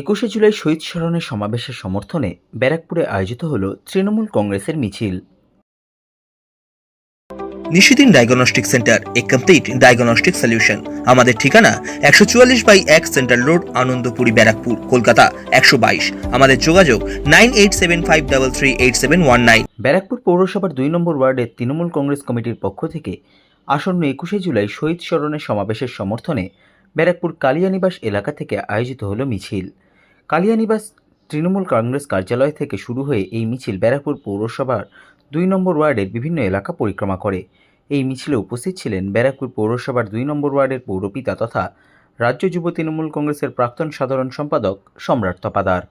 একুশে জুলাই শহীদ স্মরণের সমাবেশের সমর্থনে ব্যারাকপুরে আয়োজিত হল তৃণমূল কংগ্রেসের মিছিল। নিশিদিন ডায়াগনস্টিক সেন্টার এ কমপ্লিট ডায়াগনস্টিক সলিউশন। আমাদের ঠিকানা একশো চুয়াল্লিশ বাই এক সেন্ট্রাল রোড আনন্দপুরি ব্যারাকপুর কলকাতা একশো বাইশ। আমাদের যোগাযোগ nine eight seven five double three eight seven one nine. Barrackpore পৌরসভার দুই নম্বর ওয়ার্ডের তৃণমূল কংগ্রেস কমিটির পক্ষ থেকে আসন্ন একুশে জুলাই শহীদ স্মরণের সমাবেশের সমর্থনে ব্যারাকপুর কালিয়ানিবাস এলাকা থেকে আয়োজিত হল মিছিল। কালিয়ানিবাস তৃণমূল কংগ্রেস কার্যালয় থেকে শুরু হয়ে এই মিছিল ব্যারাকপুর পৌরসভার দুই নম্বর ওয়ার্ডের বিভিন্ন এলাকা পরিক্রমা করে। এই মিছিলে উপস্থিত ছিলেন ব্যারাকপুর পৌরসভার দুই নম্বর ওয়ার্ডের পৌরপিতা তথা রাজ্য যুব তৃণমূল কংগ্রেসের প্রাক্তন সাধারণ সম্পাদক সম্রাট তপাদার।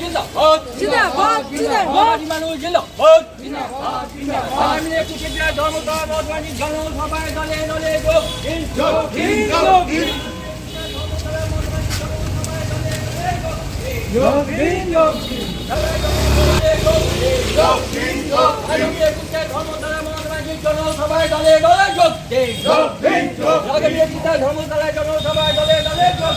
জিন্দাবাদ জিন্দাবাদ মানুষ জিন্দাবাদ আমি একটু কেটে ধর্মতা বদমানি জনসভায় দলে দলে যোগ যোগ যোগ যোগ যোগ জনসভায় দলে দলে যোগ যোগ জনসভায় দলে দলে যোগ